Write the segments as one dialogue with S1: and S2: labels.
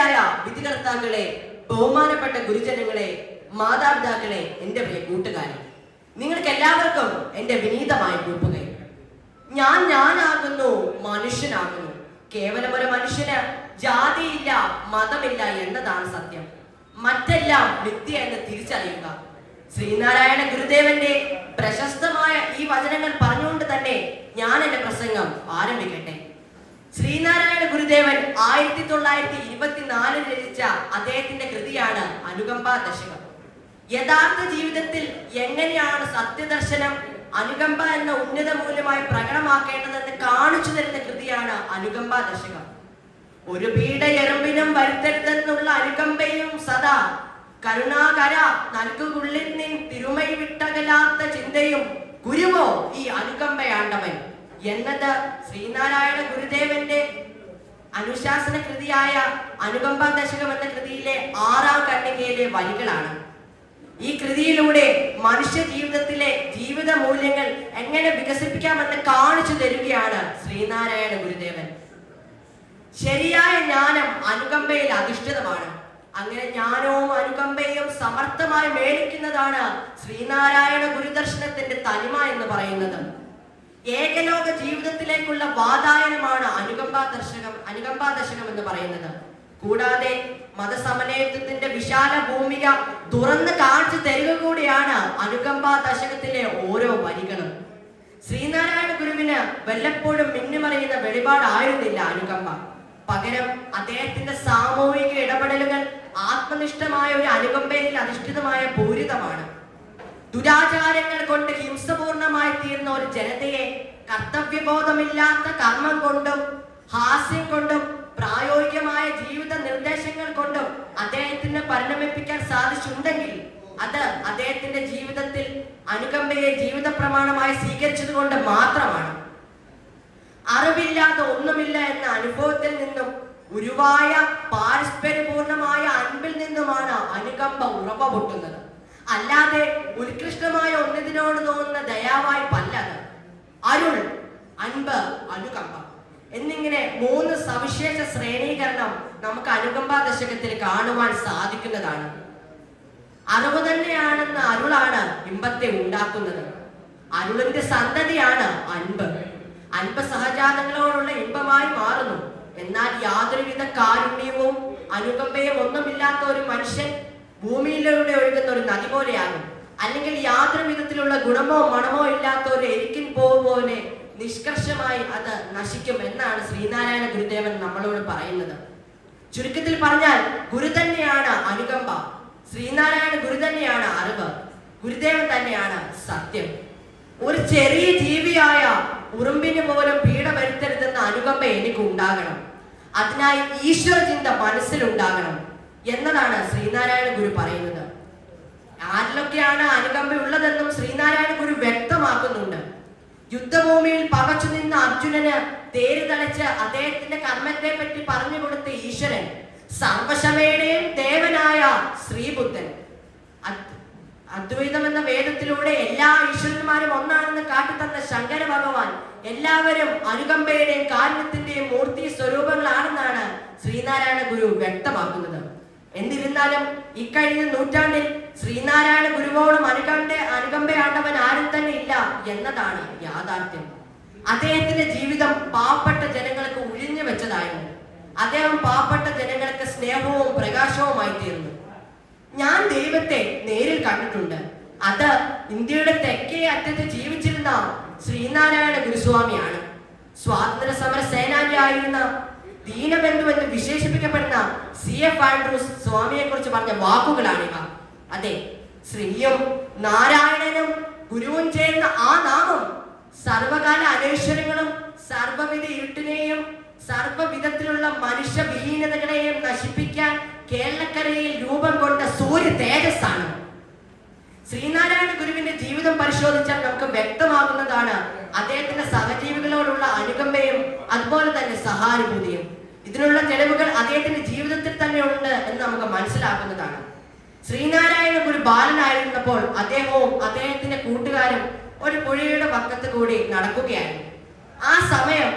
S1: ബഹുമാന്യരായ വിധികർത്താക്കളെ ബഹുമാനപ്പെട്ട ഗുരുജനങ്ങളെ മാതാപിതാക്കളെ എന്റെ പ്രിയ കൂട്ടുകാരെ നിങ്ങൾക്ക് എല്ലാവർക്കും എന്റെ വിനീതമായ കൂട്ടുകയും ഞാൻ ഞാനാകുന്നു മനുഷ്യനാകുന്നു. കേവലം ഒരു മനുഷ്യന് ജാതിയില്ല മതമില്ല എന്നതാണ് സത്യം. മറ്റെല്ലാം വ്യക്തി എന്ന് തിരിച്ചറിയുക. ശ്രീനാരായണ ഗുരുദേവന്റെ പ്രശസ്തമായ ഈ വചനങ്ങൾ പറഞ്ഞുകൊണ്ട് തന്നെ ഞാൻ എന്റെ പ്രസംഗം ആരംഭിക്കട്ടെ. ശ്രീനാരായണ ഗുരുദേവൻ ആയിരത്തി തൊള്ളായിരത്തി ഇരുപത്തിനാലിൽ രചിച്ച അദ്ദേഹത്തിന്റെ കൃതിയാണ് അനുകമ്പ ദശകം. യഥാർത്ഥ ജീവിതത്തിൽ എങ്ങനെയാണ് സത്യദർശനം അനുകമ്പ എന്ന ഉന്നത മൂല്യമായി പ്രകടമാക്കേണ്ടതെന്ന് കാണിച്ചു തരുന്ന കൃതിയാണ് അനുകമ്പ ദശകം. ഒരു പീഡ എറുമ്പിനും വരുത്തരുതെന്നുള്ള അനുകമ്പയും സദാ. കരുണാകര നൽകുകുള്ളിൽ നിൻ തിരുമൈ വിട്ടകലാത്ത ചിന്തയും ഗുരുവോ ഈ അനുകമ്പയാണ്ടവൻ? എന്നത് ശ്രീനാരായണ ഗുരുദേവന്റെ അനുശാസന കൃതിയായ അനുകമ്പ ദശകം എന്ന കൃതിയിലെ ആറാം കണ്ണികയിലെ വരികളാണ്. ഈ കൃതിയിലൂടെ മനുഷ്യ ജീവിതത്തിലെ ജീവിത മൂല്യങ്ങൾ എങ്ങനെ വികസിപ്പിക്കാമെന്ന് കാണിച്ചു തരികയാണ് ശ്രീനാരായണ ഗുരുദേവൻ. ശരിയായ ജ്ഞാനം അനുകമ്പയിൽ അധിഷ്ഠിതമാണ്. അങ്ങനെ ജ്ഞാനവും അനുകമ്പയും സമർത്ഥമായി മേടിക്കുന്നതാണ് ശ്രീനാരായണ ഗുരുദർശനത്തിന്റെ തനിമ എന്ന് പറയുന്നത്. ഏകലോക ജീവിതത്തിലേക്കുള്ള വാതായനമാണ് അനുകമ്പാ ദർശകം അനുകമ്പാ ദർശനം എന്ന് പറയുന്നത്. കൂടാതെ മതസമനയത്വത്തിന്റെ വിശാല ഭൂമിക തുറന്ന് കാണിച്ചു തരിക കൂടിയാണ് അനുകമ്പാ ദശകത്തിലെ ഓരോ വരികളും. ശ്രീനാരായണ ഗുരുവിന് വല്ലപ്പോഴും മിന്നിമറിയുന്ന വെളിപാടായിരുന്നില്ല അനുകമ്പ. പകരം അദ്ദേഹത്തിന്റെ സാമൂഹിക ഇടപെടലുകൾ ആത്മനിഷ്ഠമായ ഒരു അനുകമ്പയിൽ അധിഷ്ഠിതമായ പൂരിതമാണ്. ദുരാചാരങ്ങൾ കൊണ്ട് ഹിംസപൂർണമായി തീർന്ന ഒരു ജനതയെ കർത്തവ്യബോധമില്ലാത്ത കർമ്മം കൊണ്ടും ഹാസ്യം കൊണ്ടും പ്രായോഗികമായ ജീവിത നിർദ്ദേശങ്ങൾ കൊണ്ടും അദ്ദേഹത്തിന് പരിണമിപ്പിക്കാൻ സാധിച്ചുണ്ടെങ്കിൽ അത് അദ്ദേഹത്തിന്റെ ജീവിതത്തിൽ അനുകമ്പയെ ജീവിത പ്രമാണമായി സ്വീകരിച്ചതുകൊണ്ട് മാത്രമാണ്. അറിവില്ലാതെ ഒന്നുമില്ല എന്ന അനുഭവത്തിൽ നിന്നും ഗുരുവായ പാരസ്പര്യപൂർണമായ അൻപിൽ നിന്നുമാണ് അനുകമ്പ ഉറപ്പ പൊട്ടുന്നത് അല്ലാതെ ഉത്കൃഷ്ടമായ ഒന്നതിനോട് തോന്നുന്ന ദയാവായ്പല്ലത് അരുൾ അൻപ് അനുകമ്പ. എന്നിങ്ങനെ മൂന്ന് സവിശേഷ ശ്രേണീകരണം നമുക്ക് അനുകമ്പ ദശകത്തിൽ കാണുവാൻ സാധിക്കുന്നതാണ്. അറിവ് തന്നെയാണെന്ന അരുളാണ് ഇമ്പത്തെ ഉണ്ടാക്കുന്നത്. അരുളിന്റെ സന്തതിയാണ് അൻപ്. അൻപ് സഹജാതങ്ങളോടുള്ള ഇമ്പമായി മാറുന്നു. എന്നാൽ യാതൊരുവിധ കാരുണ്യവും അനുകമ്പയും ഒന്നുമില്ലാത്ത ഒരു മനുഷ്യൻ ഭൂമിയിലൂടെ ഒഴുകുന്ന ഒരു നദി പോലെയാകും. അല്ലെങ്കിൽ യാതൊരു വിധത്തിലുള്ള ഗുണമോ മണമോ ഇല്ലാത്ത ഒരു എരിക്കിൻ പോവ് നിഷ്കർഷമായി അത് നശിക്കും എന്നാണ് ശ്രീനാരായണ ഗുരുദേവൻ നമ്മളോട് പറയുന്നത്. ചുരുക്കത്തിൽ പറഞ്ഞാൽ ഗുരു തന്നെയാണ് അനുകമ്പ. ശ്രീനാരായണ ഗുരു തന്നെയാണ് അറിവ്. ഗുരുദേവൻ തന്നെയാണ് സത്യം. ഒരു ചെറിയ ജീവിയായ ഉറുമ്പിന് പോലും പീഡ വരുത്തരുതെന്ന അനുകമ്പ എനിക്ക് ഉണ്ടാകണം അതിനായി ഈശ്വര ചിന്ത മനസ്സിലുണ്ടാകണം. എന്നതാണ് ശ്രീനാരായണ ഗുരു പറയുന്നത്. ആരിലൊക്കെയാണ് അനുകമ്പ ഉള്ളതെന്നും ശ്രീനാരായണ ഗുരു വ്യക്തമാക്കുന്നുണ്ട്. യുദ്ധഭൂമിയിൽ പകച്ചു നിന്ന അർജുനന് തേര് തളച്ച് അദ്ദേഹത്തിന്റെ കർമ്മത്തെ പറ്റി പറഞ്ഞു കൊടുത്ത ഈശ്വരൻ സർവശമയുടെയും ദേവനായ ശ്രീബുദ്ധൻ. അദ്വൈതം എന്ന വേദത്തിലൂടെ എല്ലാ ഈശ്വരന്മാരും ഒന്നാണെന്ന് കാട്ടിത്തന്ന ശങ്കര ഭഗവാൻ എല്ലാവരും അനുകമ്പയുടെയും കാരുണ്യത്തിന്റെയും മൂർത്തി സ്വരൂപങ്ങളാണെന്നാണ് ശ്രീനാരായണ ഗുരു വ്യക്തമാക്കുന്നത്. എന്നിരുന്നാലും ഇക്കഴിഞ്ഞ നൂറ്റാണ്ടിൽ ശ്രീനാരായണ ഗുരുവോടും അനുകമ്പ അനുകമ്പയാണ്ടവൻ ആരും തന്നെ ഇല്ല എന്നതാണ് യാഥാർത്ഥ്യം. അദ്ദേഹത്തിന്റെ ജീവിതം പാവപ്പെട്ട ജനങ്ങൾക്ക് ഉഴിഞ്ഞു വെച്ചതായിരുന്നു. അദ്ദേഹം പാവപ്പെട്ട ജനങ്ങൾക്ക് സ്നേഹവും പ്രകാശവുമായി തീർന്നു. ഞാൻ ദൈവത്തെ നേരിൽ കണ്ടിട്ടുണ്ട്. അത് ഇന്ത്യയുടെ തെക്കേ അറ്റത്ത് ജീവിച്ചിരുന്ന ശ്രീനാരായണ ഗുരുസ്വാമിയാണ്. സ്വാതന്ത്ര്യ സമര സേനാനിയായിരുന്ന ദീനബന്ധു എന്ന് വിശേഷിപ്പിക്കപ്പെടുന്ന സി എഫ് ആൻഡ്രൂസ് സ്വാമിയെ കുറിച്ച് പറഞ്ഞ വാക്കുകളാണിവ അതെ ശ്രീയും നാരായണനും ഗുരുവും ചേർന്ന ആ നാമം സർവകാല അനേശ്വരങ്ങളും സർവവിധ ഇരുട്ടിനെയും സർവവിധത്തിലുള്ള മനുഷ്യവിഹീനതകളെയും നശിപ്പിക്കാൻ കേരളക്കരയിൽ രൂപം കൊണ്ട സൂര്യ തേജസ്സാണ്. ശ്രീനാരായണ ഗുരുവിന്റെ ജീവിതം പരിശോധിച്ചാൽ നമുക്ക് വ്യക്തമാകുന്നതാണ് അദ്ദേഹത്തിന്റെ സഹജീവികളോടുള്ള അനുകമ്പയും അതുപോലെ തന്നെ സഹാനുഭൂതിയും. ഇതിനുള്ള തെളിവുകൾ അദ്ദേഹത്തിന്റെ ജീവിതത്തിൽ തന്നെ ഉണ്ട് എന്ന് നമുക്ക് മനസ്സിലാക്കുന്നതാണ്. ശ്രീനാരായണ ഒരു ബാലനായിരുന്നപ്പോൾ അദ്ദേഹവും അദ്ദേഹത്തിന്റെ കൂട്ടുകാരും ഒരു പുഴയുടെ പക്കത്ത് കൂടി നടക്കുകയായിരുന്നു. ആ സമയം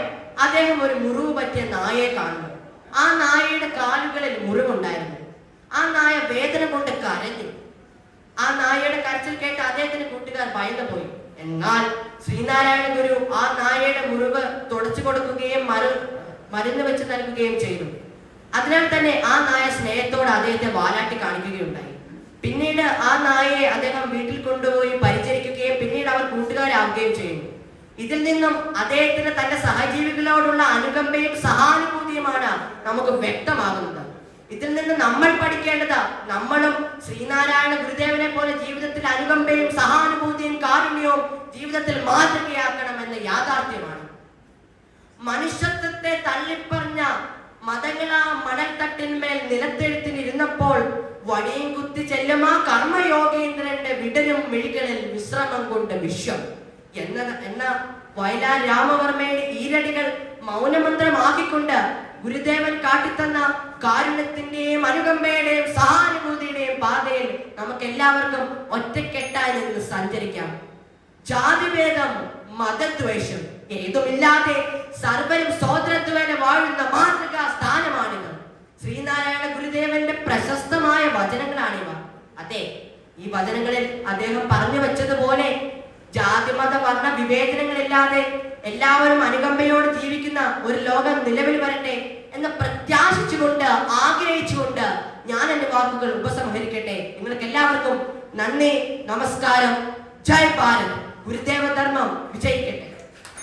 S1: അദ്ദേഹം ഒരു മുറിവ് പറ്റിയ നായയെ കാണുന്നു. ആ നായയുടെ കാലുകളിൽ മുറിവുണ്ടായിരുന്നു. ആ നായ വേദന കൊണ്ട് കരഞ്ഞു. ആ നായയുടെ കരച്ചിൽ കേട്ട് അദ്ദേഹത്തിന്റെ കൂട്ടുകാർ ഭയന്നു പോയി. എന്നാൽ ശ്രീനാരായണ ഗുരു ആ നായയുടെ മുറിവ് തുടച്ചു കൊടുക്കുകയും മറു മരുന്ന് വെച്ച് നൽകുകയും ചെയ്തു. അതിനാൽ തന്നെ ആ നായ സ്നേഹത്തോടെ അദ്ദേഹത്തെ വാലാട്ടി കാണിക്കുകയുണ്ടായി. പിന്നീട് ആ നായയെ അദ്ദേഹം വീട്ടിൽ കൊണ്ടുപോയി പരിചരിക്കുകയും പിന്നീട് അവർ കൂട്ടുകാരാവുകയും ചെയ്യുന്നു. ഇതിൽ നിന്നും അദ്ദേഹത്തിന് തന്റെ സഹജീവികളോടുള്ള അനുകമ്പയും സഹാനുഭൂതിയുമാണ് നമുക്ക് വ്യക്തമാകുന്നത്. ഇതിൽ നിന്ന് നമ്മൾ പഠിക്കേണ്ടത് നമ്മളും ശ്രീനാരായണ ഗുരുദേവനെ പോലെ ജീവിതത്തിൽ അനുകമ്പയും സഹാനുഭൂതിയും കാരുണ്യവും ജീവിതത്തിൽ മാതൃകയാക്കണമെന്ന യാഥാർത്ഥ്യമാണ്. മനുഷ്യത്വത്തെ തള്ളിപ്പറഞ്ഞ മതങ്ങളാ മണൽത്തട്ടിന്മേൽ നിലത്തെഴുത്തിനിരുന്നപ്പോൾ വടിയും കുത്തി ചെല്ലുമാ കർമ്മയോഗേന്ദ്രന്റെ വിടരും മിഴികളിൽ വിശ്രമം കൊണ്ട് വിശ്വം. എന്ന എന്ന വയലാർ രാമവർമ്മയുടെ ഈരടികൾ മൗനമന്ത്രമാക്കിക്കൊണ്ട് ഗുരുദേവൻ കാട്ടിത്തന്ന കാരുണ്യത്തിന്റെയും അനുകമ്പയുടെയും സഹാനുഭൂതിയുടെയും പാതയിൽ നമുക്ക് എല്ലാവർക്കും ഒറ്റക്കെട്ടായി നിന്ന് സഞ്ചരിക്കാം. ജാതിഭേദം മതദ്വേഷം ഏതുമില്ലാതെ സർവരും സോദരത്വേന വാഴുന്ന മാതൃകാ സ്ഥാനമാണിത്. ശ്രീനാരായണ ഗുരുദേവന്റെ പ്രശസ്തമായ വചനങ്ങളാണിവ അതെ ഈ വചനങ്ങളിൽ അദ്ദേഹം പറഞ്ഞു വെച്ചതുപോലെ ജാതിമത വർണ വിവേചനങ്ങളില്ലാതെ എല്ലാവരും അനുകമ്പയോട് ജീവിക്കുന്ന ഒരു ലോകം നിലവിൽ വരട്ടെ എന്ന് പ്രത്യാശിച്ചുകൊണ്ട് ആഗ്രഹിച്ചുകൊണ്ട് ഞാൻ എന്റെ വാക്കുകൾ ഉപസംഹരിക്കട്ടെ. നിങ്ങൾക്ക് എല്ലാവർക്കും നന്ദി നമസ്കാരം. ജയ് ഭാരത്. ഗുരുദേവ ധർമ്മം വിജയിക്കട്ടെ.